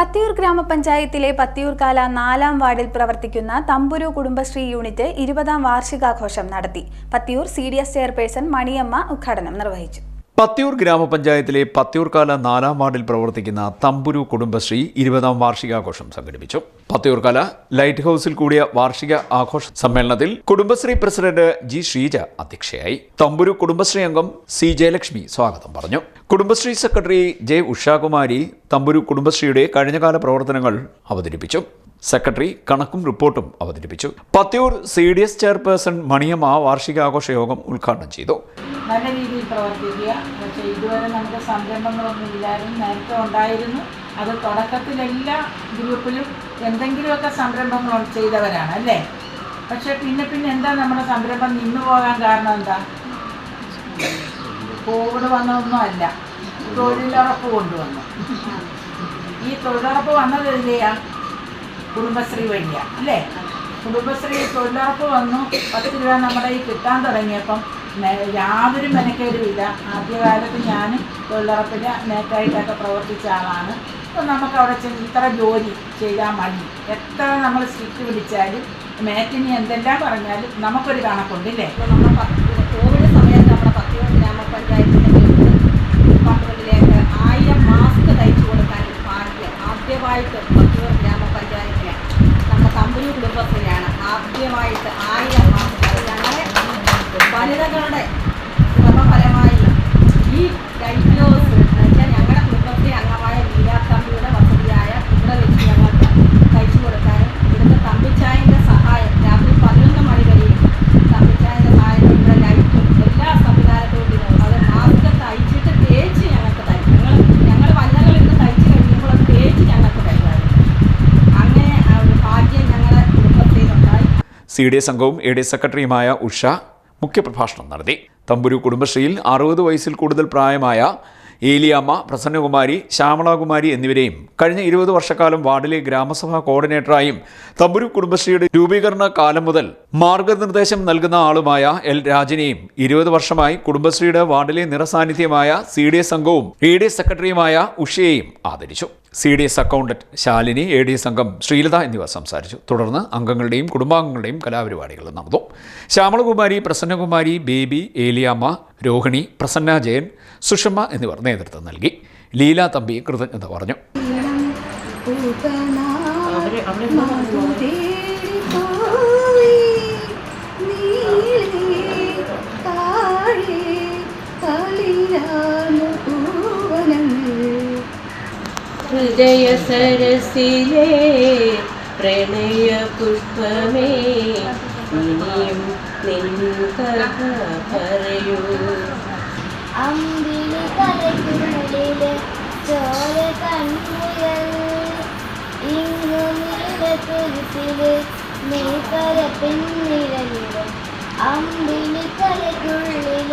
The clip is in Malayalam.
പത്തിയൂർ ഗ്രാമപഞ്ചായത്തിലെ പത്തിയൂർക്കാല നാലാം വാർഡിൽ പ്രവർത്തിക്കുന്ന തമ്പുരു കുടുംബശ്രീ യൂണിറ്റ് ഇരുപതാം വാർഷികാഘോഷം നടത്തി. Pathiyoor C D S chairperson Maniyamma ഉദ്ഘാടനം നിർവഹിച്ചു. പത്തിയൂർ ഗ്രാമപഞ്ചായത്തിലെ പത്തിയൂർക്കാല നാലാം വാർഡിൽ പ്രവർത്തിക്കുന്ന തമ്പുരു കുടുംബശ്രീ ഇരുപതാം വാർഷികാഘോഷം സംഘടിപ്പിച്ചു. പത്തിയൂർക്കാല ലൈറ്റ് ഹൌസിൽ കൂടിയ വാർഷിക ആഘോഷ സമ്മേളനത്തിൽ കുടുംബശ്രീ പ്രസിഡന്റ് ജി ശ്രീജ അധ്യക്ഷയായി. തമ്പുരു കുടുംബശ്രീ അംഗം സി ജയലക്ഷ്മി സ്വാഗതം പറഞ്ഞു. കുടുംബശ്രീ സെക്രട്ടറി ജെ ഉഷാകുമാരി തമ്പുരു കുടുംബശ്രീയുടെ കഴിഞ്ഞകാല പ്രവർത്തനങ്ങൾ അവതരിപ്പിച്ചു. സെക്രട്ടറി കണക്കും റിപ്പോർട്ടും അവതരിപ്പിച്ചു. Pathiyoor C D S chairperson Maniyamma വാർഷികാഘോഷ യോഗം ഉദ്ഘാടനം ചെയ്തു. നല്ല രീതിയിൽ പ്രവർത്തിക്കുക. പക്ഷേ ഇതുവരെ നമുക്ക് സംരംഭങ്ങളൊന്നും ഇല്ലായിരുന്നു. നേരത്തെ ഉണ്ടായിരുന്നു. അത് തുടക്കത്തിൽ എല്ലാ ഗ്രൂപ്പിലും എന്തെങ്കിലുമൊക്കെ സംരംഭങ്ങൾ ചെയ്തവരാണ് അല്ലേ? പക്ഷേ പിന്നെ പിന്നെ എന്താ നമ്മുടെ സംരംഭം നിന്നു പോകാൻ കാരണം എന്താ? കോവിഡ് വന്നതൊന്നും അല്ല. തൊഴിലുറപ്പ് കൊണ്ടുവന്നു. ഈ തൊഴിലുറപ്പ് വന്നത് എന്തെയ്യാ കുടുംബശ്രീ വഴിയാ അല്ലേ? കുടുംബശ്രീ തൊഴിലുറപ്പ് വന്നു. പത്ത് രൂപ നമ്മുടെ ഈ കിട്ടാൻ തുടങ്ങിയപ്പം യാതൊരു മെനക്കേടുമില്ല. ആദ്യകാലത്ത് ഞാൻ തൊഴിലുറപ്പിന് നേറ്റായിട്ടൊക്കെ പ്രവർത്തിച്ച ആളാണ്. അപ്പം നമുക്ക് അവിടെ ചെന്ന് ഇത്ര ജോലി ചെയ്താൽ മതി. എത്ര നമ്മൾ സ്ട്രിക്റ്റ് പിടിച്ചാലും മേറ്റിനി എന്തെല്ലാം പറഞ്ഞാലും നമുക്കൊരു കണക്കുണ്ട് ഇല്ലേ? ഇപ്പോൾ നമ്മൾ പത്ത് 哎，妈，你在哪？സി ഡി എസ് അംഗവും എ ഡി സെക്രട്ടറിയുമായ ഉഷ മുഖ്യപ്രഭാഷണം നടത്തി. തമ്പുരു കുടുംബശ്രീയിൽ അറുപത് വയസ്സിൽ കൂടുതൽ പ്രായമായ ഏലിയാമ്മ പ്രസന്നകുമാരി ശ്യാമളകുമാരി എന്നിവരെയും കഴിഞ്ഞ ഇരുപത് വർഷക്കാലം വാർഡിലെ ഗ്രാമസഭാ കോർഡിനേറ്ററായും തമ്പുരു കുടുംബശ്രീയുടെ രൂപീകരണ കാലം മുതൽ മാർഗനിർദ്ദേശം നൽകുന്ന ആളുമായ എൽ രാജിനെയും ഇരുപത് വർഷമായി കുടുംബശ്രീയുടെ വാർഡിലെ നിറസാന്നിധ്യമായ സി ഡി എസ് അംഗവും എ ഡി എസ് സെക്രട്ടറിയുമായ ഉഷയെയും ആദരിച്ചു. C D S accountant Shalini A D S അംഗം ശ്രീലത എന്നിവർ സംസാരിച്ചു. തുടർന്ന് അംഗങ്ങളുടെയും കുടുംബാംഗങ്ങളുടെയും കലാപരിപാടികൾ നടന്നു. ശ്യാമളകുമാരി പ്രസന്നകുമാരി ബേബി ഏലിയാമ്മ രോഹിണി പ്രസന്ന ജയൻ സുഷമ്മ എന്നിവർ നേതൃത്വം നൽകി. ലീല തമ്പി കൃതജ്ഞത പറഞ്ഞു. ഹൃദയ സരസിലെ പ്രണയ പുഷ്പമേ ഇനിയും നിൻ പറയൂ അമ്പിളി കലയ്ക്കുള്ളിൽ ചോര കണ്ണുകൾ ഇങ്ങു നീലത്തുരുത്തിൽ നീ പരപ്പിന്നിരഞ്ഞിടും അമ്പിളി കലയ്ക്കുള്ളിൽ